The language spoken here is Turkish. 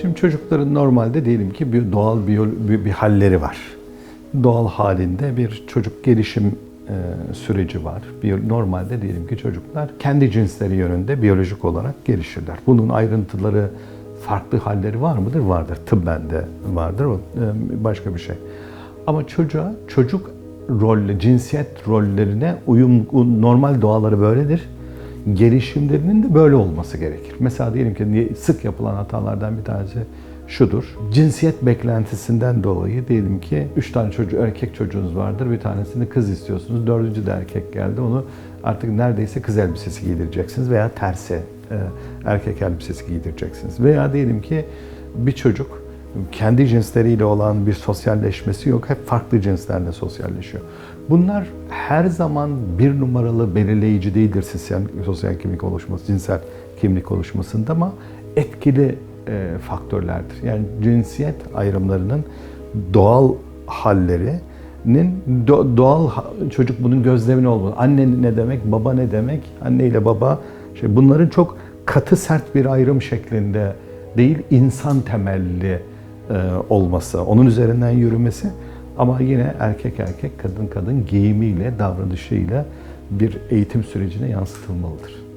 Şimdi çocukların normalde diyelim ki bir doğal biyol bir, bir halleri var. Doğal halinde bir çocuk gelişim e, süreci var. Bir, normalde diyelim ki çocuklar kendi cinsleri yönünde biyolojik olarak gelişirler. Bunun ayrıntıları, farklı halleri var mıdır? Vardır. Tıbben de vardır. O e, başka bir şey. Ama çocuğa, çocuk rolle, cinsiyet rollerine uyum, normal doğaları böyledir. Gelişimlerinin de böyle olması gerekir. Mesela diyelim ki sık yapılan hatalardan bir tanesi şudur. Cinsiyet beklentisinden dolayı diyelim ki üç tane çocuğu, erkek çocuğunuz vardır. Bir tanesini kız istiyorsunuz. Dördüncü de erkek geldi. Onu artık neredeyse kız elbisesi giydireceksiniz veya tersi e, erkek elbisesi giydireceksiniz. Veya diyelim ki bir çocuk kendi cinsleriyle olan bir sosyalleşmesi yok. Hep farklı cinslerle sosyalleşiyor. Bunlar her zaman bir numaralı belirleyici değildir sosyal, sosyal kimlik oluşması, cinsel kimlik oluşmasında ama etkili e, faktörlerdir. Yani cinsiyet ayrımlarının doğal hallerinin do, doğal çocuk bunun gözlemini olmalı. Anne ne demek, baba ne demek, anne ile baba şey bunların çok katı sert bir ayrım şeklinde değil insan temelli olması, onun üzerinden yürümesi ama yine erkek erkek, kadın kadın giyimiyle, davranışıyla bir eğitim sürecine yansıtılmalıdır.